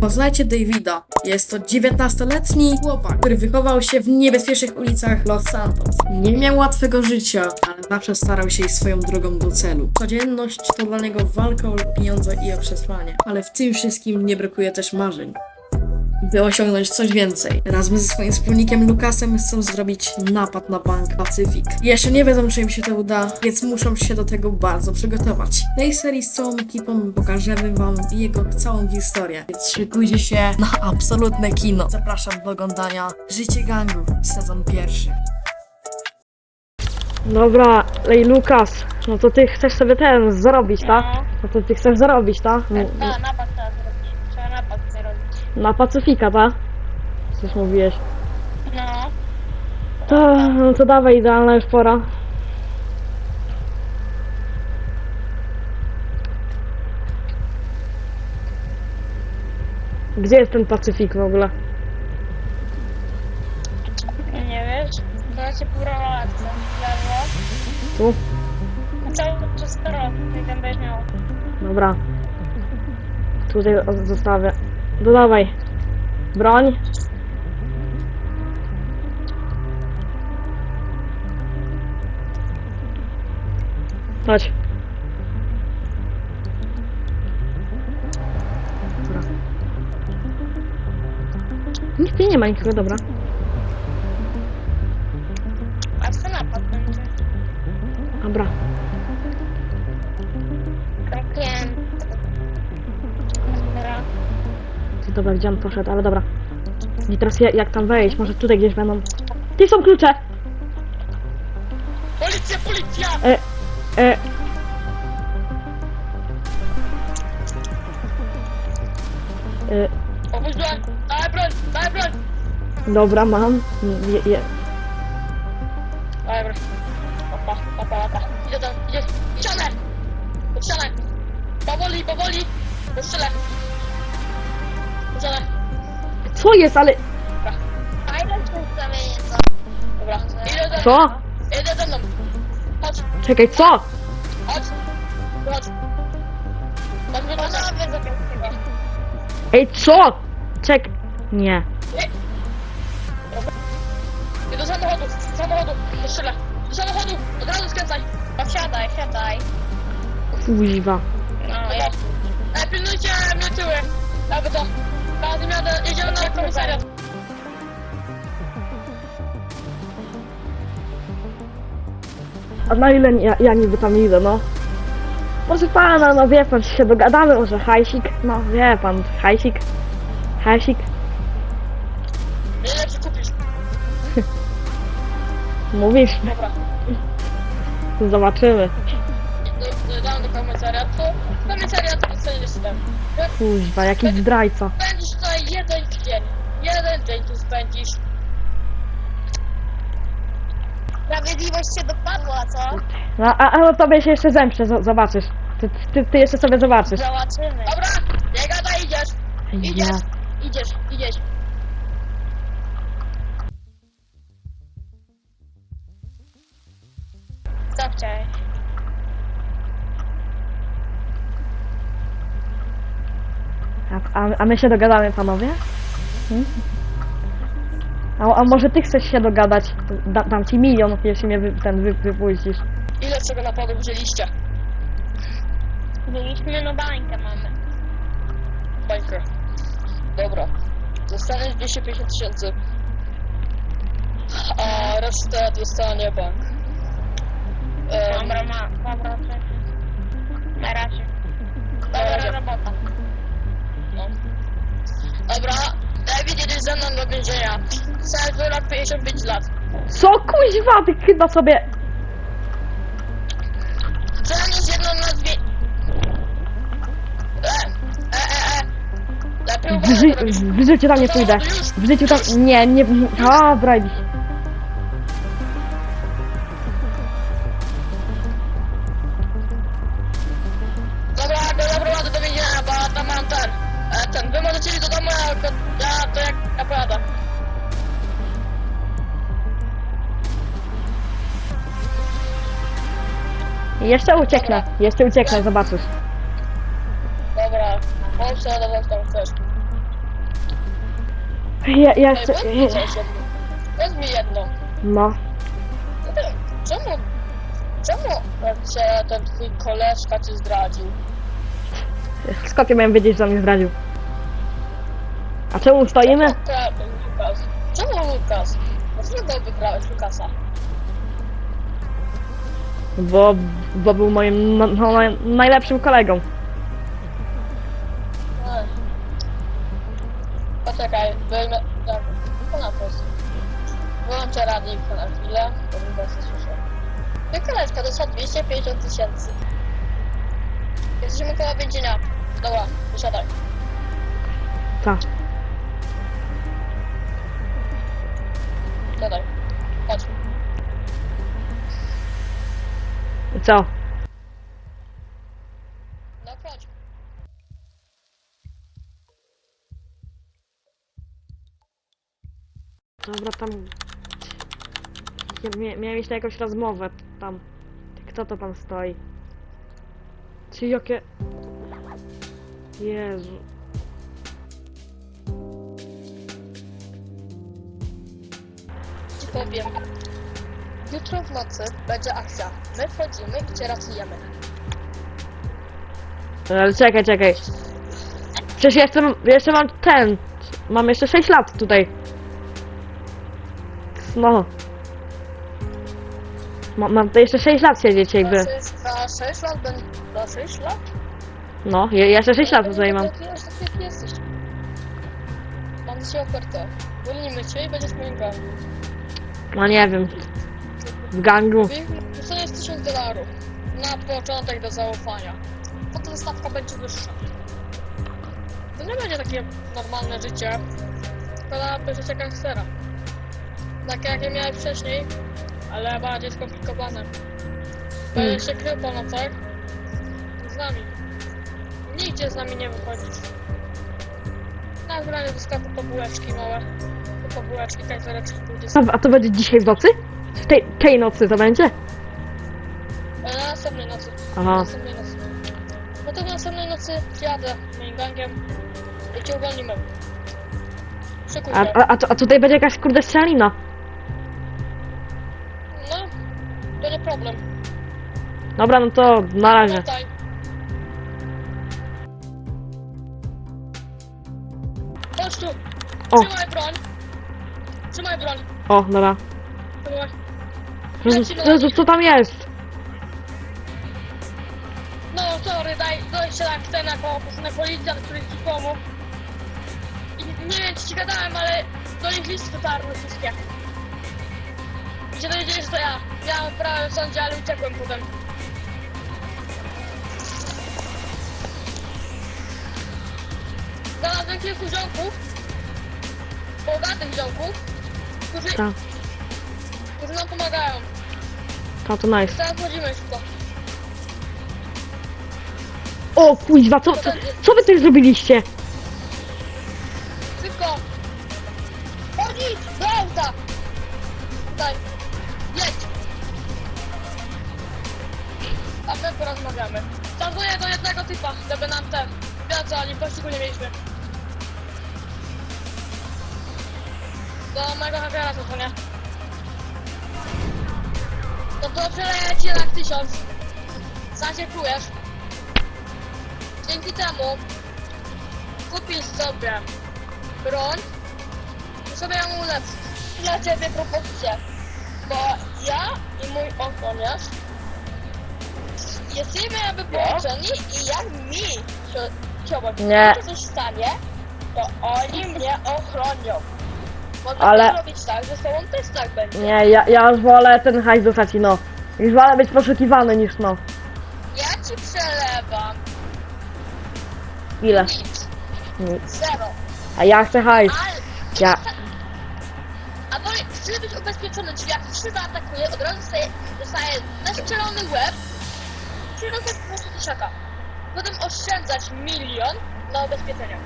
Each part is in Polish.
Poznajcie Davida. Jest to 19-letni chłopak, który wychował się w niebezpiecznych ulicach Los Santos. Nie miał łatwego życia, ale zawsze starał się iść swoją drogą do celu. Codzienność to dla niego walka o pieniądze i o przetrwanie. Ale w tym wszystkim nie brakuje też marzeń by osiągnąć coś więcej. Razem ze swoim wspólnikiem Lukasem chcą zrobić napad na bank Pacyfik. Jeszcze nie wiedzą, czy im się to uda, więc muszą się do tego bardzo przygotować. W tej serii z całą ekipą pokażemy wam jego całą historię, więc szykujcie się na absolutne kino. Zapraszam do oglądania Życie Gangu, sezon pierwszy. Dobra, ej Lukas, no to ty chcesz sobie ten zarobić, tak? No to ty chcesz zarobić, tak? No, Tak, napad trzeba zrobić. Trzeba napad zrobić. Na Pacyfika, tak? Coś mówiłeś. No. To, no to dawaj, idealna już pora. Gdzie jest ten Pacyfik w ogóle? Nie wiesz? Cię prowadzę. Lewo. Tu? A cały czas to i tam będziesz miał. Dobra. Tutaj o- zostawię. Dodawaj. Broń. Chodź. Dobra. Nic tu nie ma nikogo, dobra. Dobra, gdzie on poszedł, ale dobra. I teraz ja, jak tam wejść? Może tutaj gdzieś będą. Ty są klucze! Policja, policja! E, e. E, broń! Daj broń! Daj broń! dobra, mam. Je, je. Daj broń. Opa, opa, opa. Idę tam, idzie. Ścianę! Powoli, powoli! Strzelę! Co jest, ale... Fajne zamienię co? Dobra, idę. Co? Idę ze mną. Chodź, Czekaj, co? chodź. Chodź. Tam. Ej, co? Czek... Nie. I do samochodu, do samochodu, strzelę. Do samochodu, od razu skręcaj. Wsiadaj, wsiadaj. Kuźwa. No, ja. E, pilnujcie mnie tyły. Jakby to. Jadę, jedziemy na komisariat. A na ile ja, ja niby tam idę, no? Może pana, no wie pan, się dogadamy, może hajsik? No, wie pan, hajsik. Hajsik. Ile ci kupisz? Mówisz? Dobra. Zobaczymy. Do- Dam do komisariatu. Komisariat dostaniesz tam. Kuźwa, jakiś zdrajca. Dzień. Jeden dzień tu spędzisz. Sprawiedliwość się dopadła, co? No, a, a no tobie się jeszcze zemszczę, zo- zobaczysz. Ty, ty, ty jeszcze sobie zobaczysz. Zobaczymy. Dobra, nie gadaj, idziesz. Ja. Idziesz, idziesz, idziesz. Co chciałeś? A, a, a my się dogadamy, panowie? Hmm? A, a może ty chcesz się dogadać? Da, dam ci milion, jeśli mnie wy, ten wy, wypuścisz. Ile z tego napadu wzięliście? Byliśmy no bańkę mamy. Bańkę. Dobra. Dostaniesz 250 tysięcy. A resztę dostanie bank. Um, dobra, ma. Dobra, na razie. Dobra robota. No. Dobra, David jedziesz ze mną do więzienia. Cel wyrok 55 lat. Co kuźwa, ty chyba sobie... Przenieś jedną nazwie... E, e, e, e. Lepiej W, uważaj, ży, co robisz. w życiu tam nie pójdę. W życiu tam... Nie, nie... Dobra, idź. Jeszcze ucieknę, jeszcze ucieknę, zobaczysz. Dobra, chodź, ja do was tam chcesz. Ja, ja Ej, jeszcze... powiedz mi coś jedno. Powiedz mi jedno. No. Czemu, czemu cię ten twój koleżka cię zdradził? Skąd ja miałem wiedzieć, że on mnie zdradził? A czemu stoimy? Czemu Lukas? Czemu Lukas? Dlaczego go wybrałeś Lukasa? Bo, bo był moim no, no, naj- najlepszym kolegą. Ej. Poczekaj, wyjmę... Tak, na prostu. Wyłączę radnik na chwilę, bo Lukas nie słyszę. Mój koleżka dostał 250 tysięcy. Jesteśmy koło więzienia. Dobra, wysiadaj. Co? Co? No chodź. Dobra, tam... Mia, mieliście jakąś rozmowę tam. Kto to tam stoi? Czy jakie... Jezu. Ci powiem. Jutro w nocy będzie akcja. My wchodzimy i cię ratujemy. Ale czekaj, czekaj. Przecież ja jeszcze, mam- jeszcze mam ten. Mam jeszcze 6 lat tutaj. No. Mam, mam to jeszcze 6 lat siedzieć jakby. Za 6, za 6 lat będzie... Za 6 lat? No, je, jeszcze 6 lat tutaj mam. Jaki jesteś? Mam dzisiaj ofertę. Zwolnimy cię i będziesz moim gangu. No nie wiem. W gangu. To jest 1000 dolarów. Na początek do zaufania. Potem stawka będzie wyższa. To nie będzie takie normalne życie. To będzie życie gangstera. Takie jakie miałeś wcześniej, ale bardziej skomplikowane. Będziesz się krył po nocach z nami. Nigdzie z nami nie wychodzić. Na granie do sklepu po bułeczki małe. Po bułeczki, kajzereczki, pójdzie A, a to będzie dzisiaj w nocy? W tej, tej nocy to będzie? E, Na następnej nocy. Aha. Na następnej nocy. No to na następnej nocy jadę moim gangiem i cię uwolnimy. Szykuj A, się. a, a, tu- a tutaj będzie jakaś kurde strzelina. No, to nie problem. Dobra, no to na razie. Pamiętaj. Chodź tu. O. Trzymaj broń. Trzymaj broń. O, dobra. Jezu, Jezu, co tam jest? No, sorry, daj, daj się tak ten jako na policjant, który ci pomógł. I nie wiem, czy ci gadałem, ale do nich listy dotarły wszystkie. I się dowiedzieli, że to ja. Miałem prawo w sądzie, ale uciekłem potem. Znalazłem kilku ziomków, bogatych ziomków, którzy, Ta, którzy nam pomagają. ta to nice. Teraz wchodzimy szybko. O kuźwa, co, co, co wy tutaj zrobiliście? Szybko! Chodzić! Do auta! Tutaj! Jedź! A my porozmawiamy. Zadzwonię do jednego typa, żeby nam ten... Co, ani pościgu nie mieliśmy. To przeleję ci na tysiąc. Sam się czujesz. Dzięki temu kupisz sobie broń i sobie ją ulepszyć. Dla ciebie propozycja, bo ja i mój ochroniarz jesteśmy jakby połączeni i jak mi się, się coś stanie, to oni mnie ochronią. Można Ale- Ale... robić tak, że z tobą też tak będzie. Nie, ja, ja już wolę ten hajs dostać i no. Już wolę być poszukiwany niż no. Ja ci przelewam Ile? nic, Nic. zero, A ja chcę hajs. ale... Ja. A bo chcę być ubezpieczony, czyli jak ktoś zaatakuje, od razu dostaje, dostaje nastrzelony łeb, czyli dostaje po prostu tysiaka. Potem oszczędzać milion na ubezpieczenia.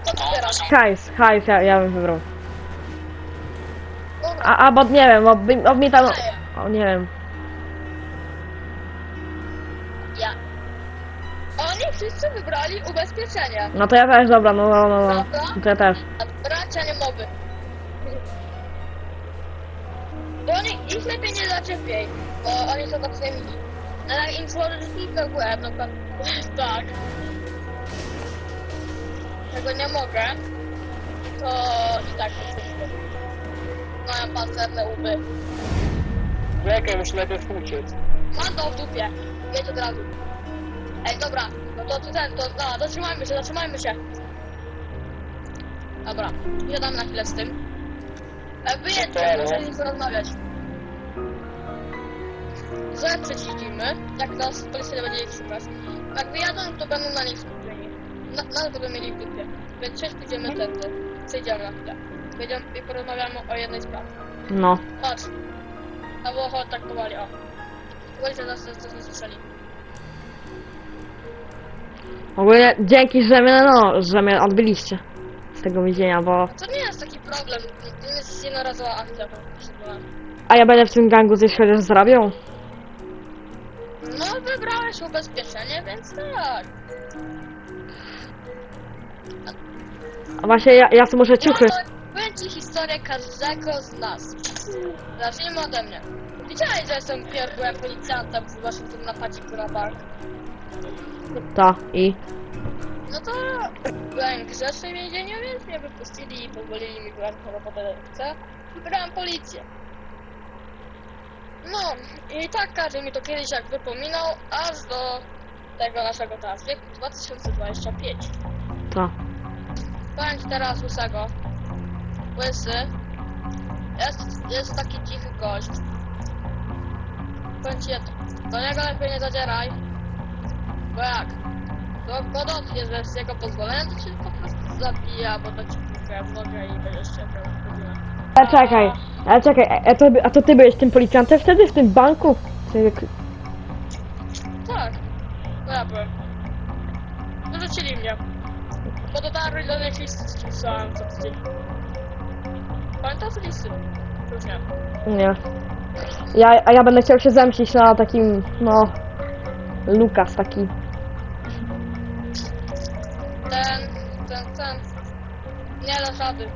Co ty teraz? Hajs, hajs, ja, ja bym wybrał. Dobra, A, a bo nie wiem, bo, by- bo mi tam... O, nie wiem. ja. Oni wszyscy wybrali ubezpieczenie. No to ja też, dobra, no, no, no, no. To ja też. A bracia nie mowy. Bo oni, ich lepiej nie zaczepiej, bo oni są tacy mili. A jak im kilka w łeb, no tak. Tego nie mogę. To i tak nie wszystko. Mają pancerne łby. Czekaj, muszę najpierw uciec. Mam to w dupie. Jedź od razu. Ej, dobra. No to tu ten, to no, zatrzymajmy się, zatrzymajmy się. Dobra, siadam na chwilę z tym. E, wyjedźcie, Spoko. muszę z nim porozmawiać. Że przejeździmy, jak nas policja będzie ich szukać. Jak wyjadą, to będą na nich. Na, nas będą mieli w dupie. Więc cześć, pójdziemy tędy. Przejdziemy na chwilę. Będziemy i porozmawiamy o jednej sprawie. No. Chodź. No bo chodź tak powoli, o. Powoli, że nas coś nie słyszeli. Ogólnie dzięki, że mnie, no, że mnie odbyliście z tego więzienia, bo... To nie jest taki problem. To jest jednorazowa akcja. po prostu była. A ja będę w tym gangu coś chociaż zarabiał? No, wybrałeś ubezpieczenie, więc tak. A właśnie ja, ja tu muszę ciuchy. To będzie historię każdego z nas. Zacznijmy ode mnie. Widziałeś, że jestem pierwszym policjantem w waszym tym napadzie na bank. Ta, i... No to byłem grzeczny w więzieniu, więc mnie wypuścili i pozwolili mi wybrać robotę jak chcę. Wybrałem policję. No, i tak każdy mi to kiedyś jak wypominał, aż do tego naszego teraz wieku 2025. Ta. Ci teraz łysego. Łysy. Jest, jest taki cichy gość. Powiem ci jedno. Do niego lepiej nie zadzieraj. Bo jak? To go dotkniesz bez jego pozwolenia, to cię po prostu zabija, bo to ci piłkę w nogę i będziesz godzinę. A czekaj, a czekaj, a to, a to ty byłeś tym policjantem wtedy, w tym banku? Ty- Tak. No ja byłem. Wyrzucili mnie. Bo dotarli do czym pisałem co tydzień. Pamiętasz listy? Już nie. Nie. Ja, a ja będę chciał się zemścić na takim, no... Lukas taki. Ten, ten, ten. Nie da rady.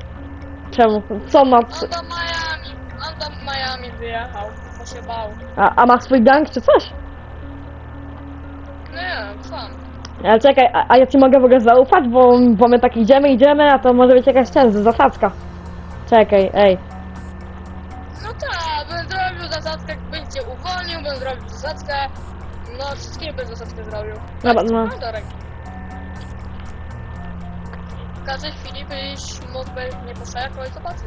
Czemu? Co ma... On do Miami. On do Miami wyjechał. Bo się bał. A, a ma swój gang czy coś? Nie sam. Ale czekaj, a, a ja ci mogę w ogóle zaufać, bo, bo my tak idziemy, idziemy, a to może być jakaś część, zasadzka. Czekaj, ej. No tak, bym zrobił zasadzkę, jak będzie uwolnił, bym zrobił zasadzkę. No, wszystkim bym zasadzkę zrobił. Dobra, no. Ręki. W każdej chwili byś mógł mnie poszajać i zobaczyć.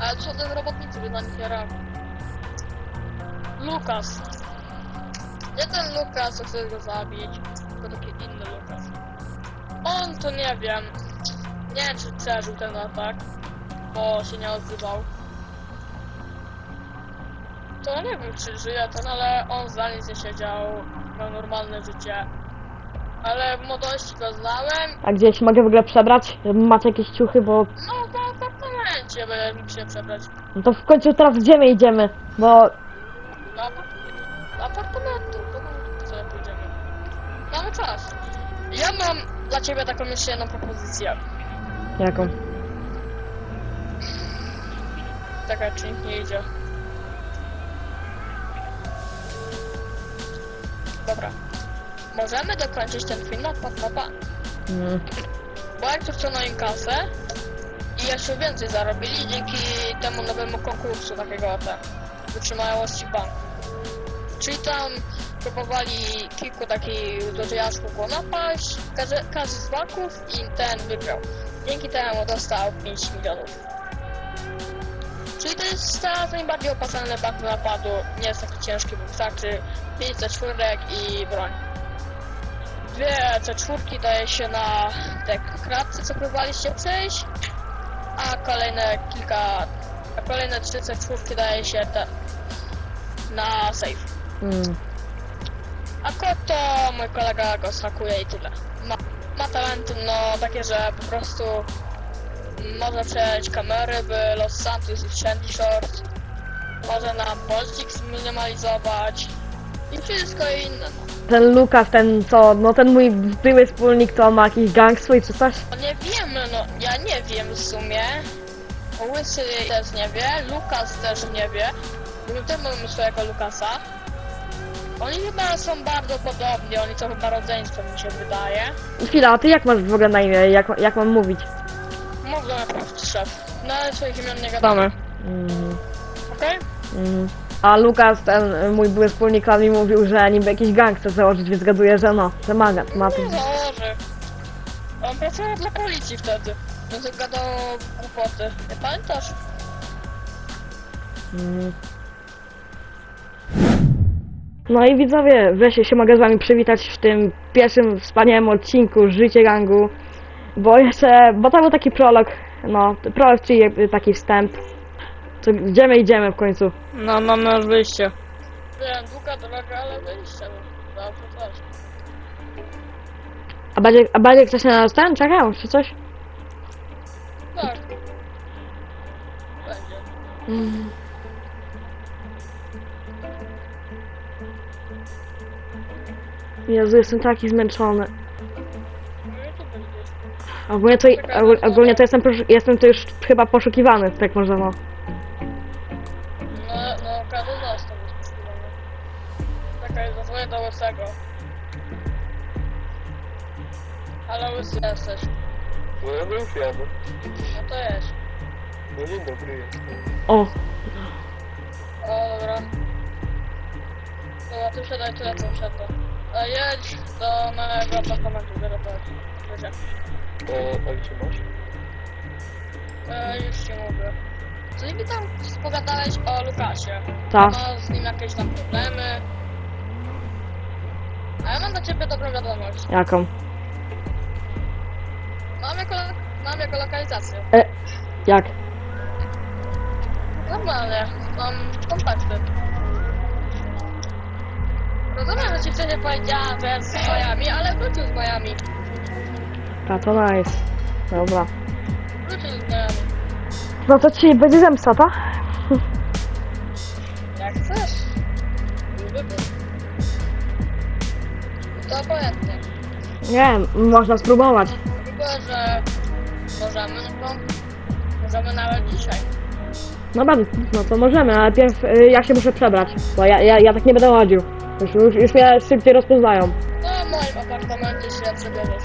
Ale to robotnicy, by na nich nie. Lukas. Nie ten Lukas, co chce go zabić, tylko taki inny Lukas. On to nie wiem. Nie wiem, czy przeżył ten atak, bo się nie odzywał. To nie wiem, czy żyje ten, ale on za nic nie siedział, miał normalne życie. Ale w młodości go znałem, A gdzieś mogę w ogóle przebrać? Macie jakieś ciuchy, bo... no w apartamencie będę mógł się przebrać. No to w końcu teraz gdzie my idziemy? Bo... Ja mam dla ciebie taką jeszcze jedną propozycję. Jaką? Taka, czy nikt nie idzie. Dobra. Możemy dokończyć ten film na pat na bank. Mm. Bo jak wrzucono im kasę i jeszcze więcej zarobili dzięki temu nowemu konkursu takiego ten wytrzymałości banku. Czyli tam próbowali kilku takich złodziejaszków go napaść, każdy, każdy z banków i ten wygrał. Dzięki temu dostał 5 milionów. Czyli to jest teraz najbardziej opłacalny bank napadu, nie jest taki ciężki, bo wystarczy 5 C4 i broń. Dwie C4 daje się na te kratce, co próbowaliście przejść, a kolejne kilka, a kolejne 3 C4 daje się te, na safe. Mm. A kot to mój kolega go skakuje i tyle. Ma, ma talenty, no takie, że po prostu może przejść kamery, by Los Santos i Shandy Short. Może nam pościg zminimalizować i wszystko inne. No. Ten Lukas, ten co, no ten mój były wspólnik, to on ma jakiś gang swój czy coś? No nie wiemy, no ja nie wiem w sumie. Łysy też nie wie, Lukas też nie wie. Też mamy swojego Lukasa. Oni chyba są bardzo podobni, oni to chyba rodzeństwo mi się wydaje. Chwila, a ty jak masz w ogóle na imię, jak, jak mam mówić? Mówią jak szef. No ale swoich imion nie gadamy. Mm, Okej? mm. A Lukas, ten y, mój były wspólnik, on mi mówił, że niby jakiś gang chce założyć, więc zgaduję, że no, że ma, ma to. Nie założy. On pracował dla policji wtedy. No to gadał głupoty. Nie pamiętasz? Mm. No i widzowie, wreszcie się mogę z wami przywitać w tym pierwszym wspaniałym odcinku Życie Gangu. Bo jeszcze, bo to był taki prolog, no, prolog, czyli taki wstęp. To gdzie my idziemy w końcu? No, mamy już wyjście. Wiem, długa droga, ale wyjście. no. Też. A będzie, a będzie ktoś na nas ten czekał, czy coś? Tak. Będzie. Jezu, jestem taki zmęczony. No tu. Ogólnie to, ogól- ogólnie to jestem, jestem to już chyba poszukiwany, tak można no. No, no, każdy z nas to jest poszukiwany. Czekaj, zadzwonię do Łysego. Ale Łysy jesteś. No ja już jadę. No to jest. No dzień dobry jest. O, O, dobra. Dobra, ty wsiadaj, to ja tam wsiadę. E, jedź do mojego apartamentu, biorę to. E, a gdzie masz? E, już ci mówię. Ty mi tam spowiadałeś o Lukasie. tak. Ma z nim jakieś tam problemy. A ja mam dla ciebie dobrą wiadomość. Jaką? Mam jako, mam jako lokalizację. Jak? Normalnie, mam kontakty. Rozumiem, że ci wcześniej powiedziałam, że jest z Miami, ale wrócił z Miami. A to nice. Dobra. Wrócił z Miami. No to ci będzie zemsta, tak? Jak chcesz. Mój wybór. To obojętnie. Nie, można spróbować. Tylko, że możemy, no to możemy nawet dzisiaj. No dobrze, no to możemy, ale pierw y, ja się muszę przebrać, bo ja, ja, ja tak nie będę chodził. Już, już, już mnie szybciej rozpoznają. No w moim apartamencie się przebierzesz.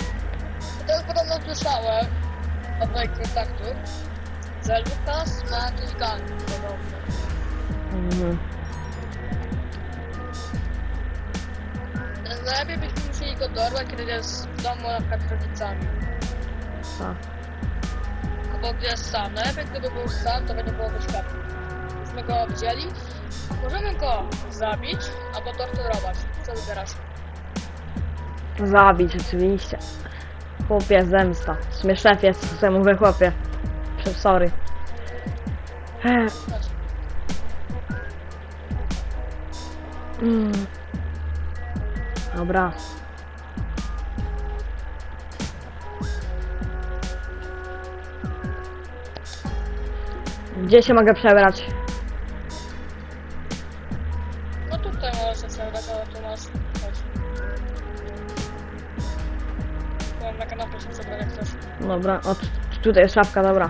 To już podobno słyszałem od moich kontaktów, że Lukas ma jakiś gang podobno. Mhm. Najlepiej byśmy musieli go dorwać, kiedy jest w domu na przykład z rodzicami. Tak. Albo gdzie jest sam. Najlepiej gdyby był sam, to by nie byłoby światło. Byśmy go wzięli, możemy go zabić albo torturować. Co wybierasz? Zabić, oczywiście. Chłopie, zemsta. W sumie szef jest, co ja mówię chłopie. Szef, sorry. Ech. Chodź. Mm. Dobra. Gdzie się mogę przebrać? Dobra, o, tutaj jest szafka, dobra.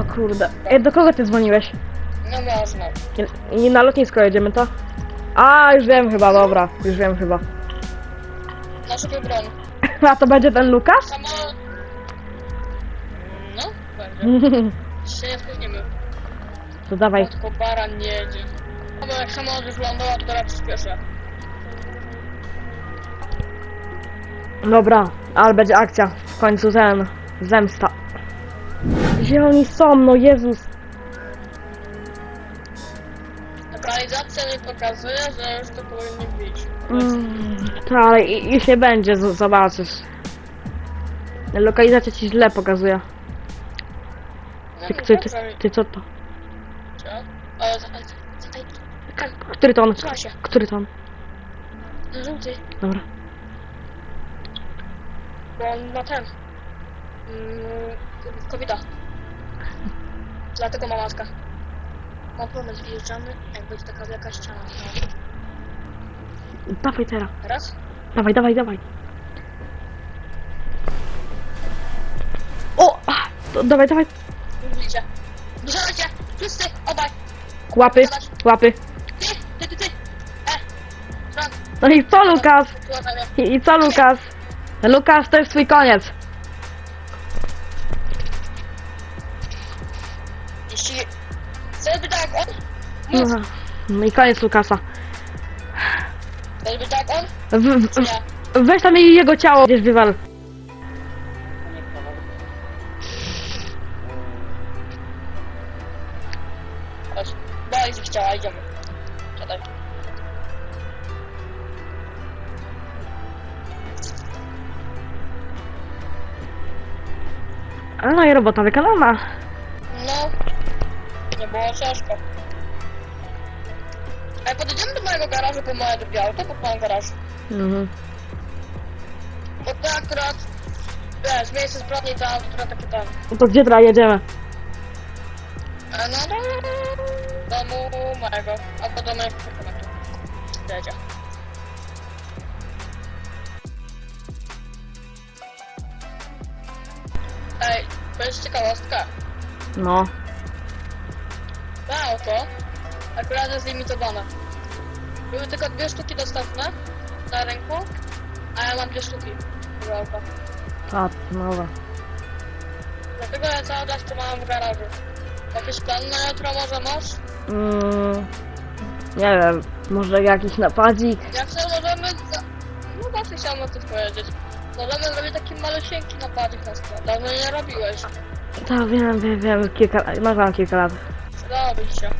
O kurde. Ej, do kogo ty dzwoniłeś? No można. I, i na lotnisko jedziemy, to? A, już wiem chyba, dobra. Już wiem chyba. Na szybie broń. A to będzie ten Lukas? Samolot... No, będzie. Się nie spóźnimy. To dawaj. Tylko baran nie jedzie. Bo jak samolot już lądował, to teraz przyspieszę. Dobra, ale będzie akcja. W końcu ten. Zemsta. Gdzie oni są? No Jezus. Lokalizacja mi pokazuje, że już to powinni być. Mm, to ale i- już nie będzie, z- zobaczysz. Lokalizacja ci źle pokazuje. No, Ty, ty, ty, ty co to? Który to on? Klasie. Który to on? żółty, Dobra. Bo on ma ten. Mm, Kobita. Dlatego ma maska. Mam pomysł, wjeżdżamy, jak będzie taka wielka ściana. Dawaj teraz. Raz. Dawaj, dawaj, dawaj. O! ah, To, dawaj, dawaj. Widzicie. Bierzecie. Wszyscy. Obaj. Łapy, łapy. Ty, ty, ty, ty. E. No i co, Lukas? Tu. I, i co, Lukas? Lukas, to jest twój koniec. Jeśli... Być tak on? No, no i koniec Lukasa. Być tak on? W, Czy w, nie? weź tam jego ciało, gdzieś wywal. I robota wykonana. No. Nie było ciężko. Ej, podejdziemy do mojego garażu po moje drugie auto, po moim garażu. Mhm. Bo to akurat... Wiesz, miejsce zbrodni to auto, takie tam... No to gdzie teraz jedziemy? E, no, do domu mojego, albo do mojego apartamentu. Jedzie. To jest ciekawostka. No. To auto akurat jest limitowane. Były tylko dwie sztuki dostępne na rynku, a ja mam dwie sztuki tego auta. A, nowa. Dlatego ja cały czas to mam w garażu. Jakiś plan na jutro może masz? Mm, nie wiem, może jakiś napadzik? Jak sobie możemy... Za... No właśnie chciałem o tym powiedzieć. Możemy zrobić taki malusieńki napadzik na stronę. Dawno nie robiłeś. Tak, wiem, wiem, wiem, kilka, może mam kilka lat. Ci się.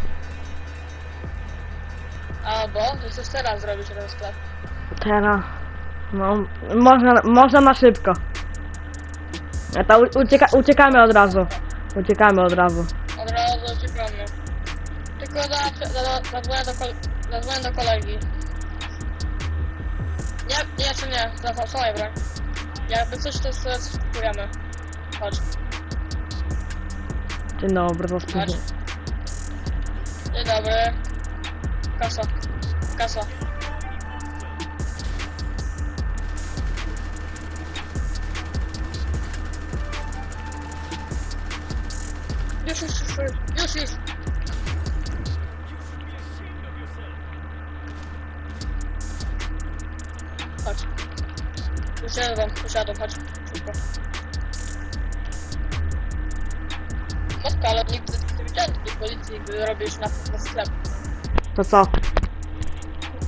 Albo, że chcesz teraz zrobić ten sklep. Teraz, no, można, można na szybko. A to u- ucieka, uciekamy od razu. Uciekamy od razu. Od razu uciekamy. Tylko za- za- zadzwonię do, kol- zadzwonię do kolegi. Nie, nie, czy nie, za słuchaj, brak. Jakby coś, to sobie spróbujemy. Chodź, Dzień dobry, to chodź. spóźnię. Dzień dobry. Kasa. Kasa. Już, już, już, już, już. Usiadam, usiadam, chodź. Szybko. Matka, ale nigdy nie widziałem tej policji, gdy robisz na, na sklep. To co?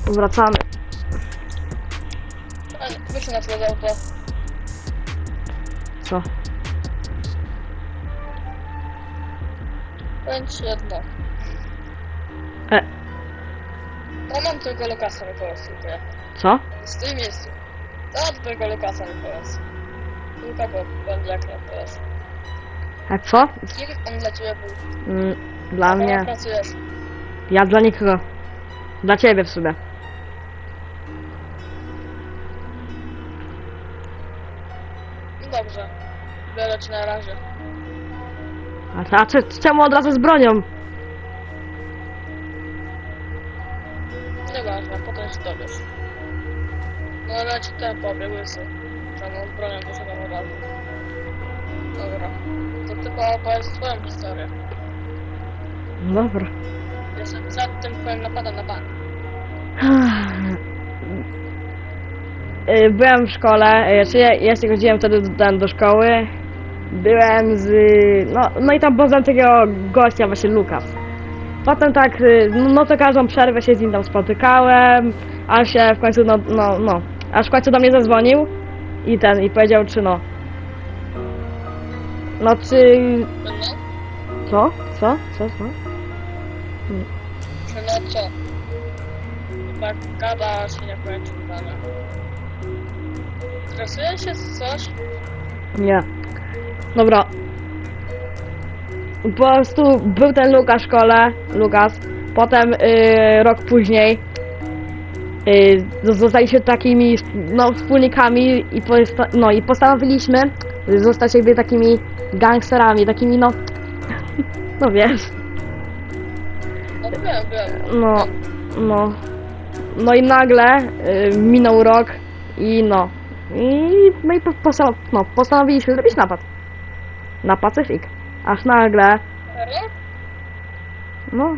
Wracamy. Wyszło na swoje auto. Co? Bądź jedno. E, No mam tylko Lukasa Mikołas, dziękuję. co? Z tym miejscu. To tylko Lukasa Mikołas. Tylko go będzie jak Mikołas. A co? Kim on dla ciebie był? Mm, dla A mnie. pracujesz. Ja dla nikogo. Dla ciebie w sumie. No dobrze. Biorę ci na razie. A, a cze- czemu od razu z bronią? No ale ci ten powie, łysy. Czemu z bronią poszedłem od razu. Dobra. To tylko opowiedz swoją historię. Dobra. Jestem za tym twoim napadem na bank. Y, Byłem w szkole, y, czy ja jeszcze chodziłem wtedy do, tam do szkoły. Byłem z. No, no i tam poznałem takiego gościa, właśnie Lukas. Potem tak, y, no, no to każdą przerwę się z nim tam spotykałem, aż się w końcu, no, no, no, aż w końcu do mnie zadzwonił i ten, i powiedział, czy no. No, czy. No, Co? Co? Co? Co? czy no co? Tak gada się nie kończy zdania. Stresuje się z coś? Nie. Dobra. Po prostu był ten Lukas w szkole, Lukas. Potem y, rok później y, zostaliśmy takimi no, wspólnikami i, posta- no, i postanowiliśmy zostać jakby takimi gangsterami, takimi no, no wiesz, No wiem, wiem. no, no. no i nagle y, minął rok i no. I my po, posta- no, postanowiliśmy zrobić napad. Na Pacyfik. Aż nagle, no.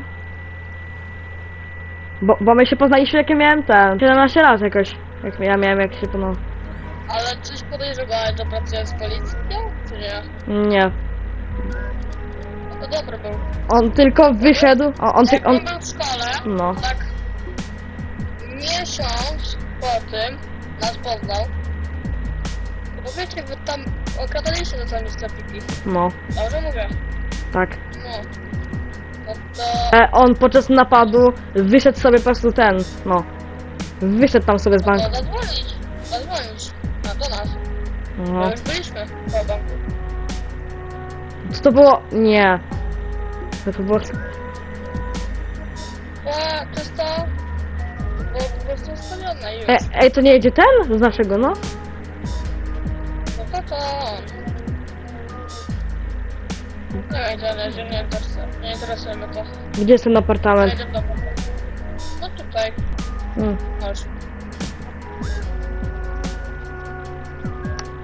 Bo, bo my się poznaliśmy jak ja miałem ten 17 lat jakoś. Jak ja miałem jak się no. Ale coś podejrzewałeś, że pracujesz z policją, czy nie? Nie. No to dobry był. On tylko wyszedł. On, on, ty, Jak on on był w szkole, no. tak miesiąc po tym nas poznał. Bo wiecie, wy tam okradaliście czasami sklepiki. No, Dobrze mówię? tak. No. No to... E, on podczas napadu wyszedł sobie po prostu ten, no. Wyszedł tam sobie z No banku. to zadzwonić. Zadzwonić. No do nas. No. Bo już byliśmy po banku. Co to było? Nie. Co to było? To jest to... Było po prostu ustawione już. E, ej, to nie jedzie ten z naszego, no? No Gdzie leży, nie interesuje, nie interesuje mnie to. Gdzie jest ten apartament? Jedziemy do. No tutaj, Mm. chodź.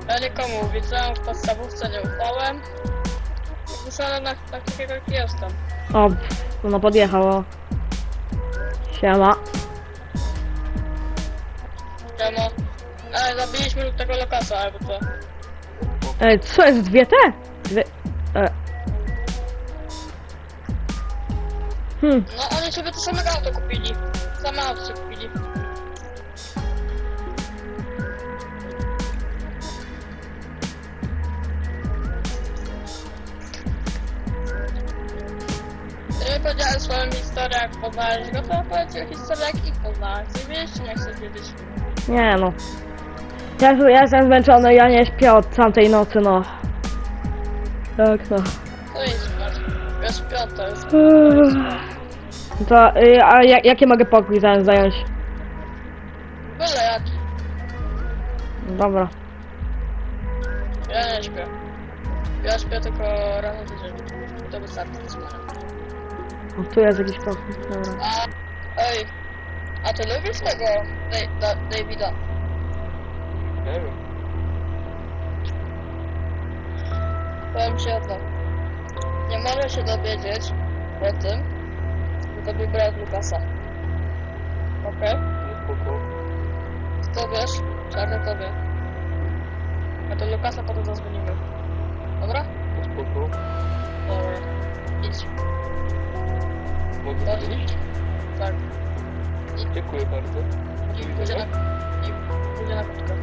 Ja nikomu widziałem w podstawówce, nie ufałem. Muszę na, na takiego jak jestem. O, no podjechał, o. Siema. Wiadomo. Ale zabiliśmy tego lokasa, albo to. Ej, co jest, dwie te? Dwie... Hmm, No oni sobie to samego auto kupili. Same auto sobie kupili. Gdyby powiedziałem swoją historię, jak poznałeś go, to opowiedział historię, jak ich poznałeś. Chcesz wiedzieć, czy nie chcesz wiedzieć? nie no. Ja, ja jestem zmęczony, ja nie śpię od tamtej nocy, no. Tak, no. To idź, masz. Już piąta, już. To, y, a jak, jakie mogę pokój zająć? zająć? Byle jaki. Dobra. Ja nie śpię. Ja śpię tylko rano tydzień. To wystarczy z panem. O, tu jest jakiś pokój, dobra. A, ej, a ty lubisz tego Da- Da- Davida? Nie wiem. Powiem ci jedno. Nie mogę się dowiedzieć o tym, to był brat Lukasa. Okej? Spoko. To wiesz, czarny to wie. A to Lukasa potem zadzwonimy. Dobra? Spoko. Dobra. Idź. Mogę Chodź. iść? Tak. Dziękuję bardzo. I pójdzie na... I pójdzie na krótko.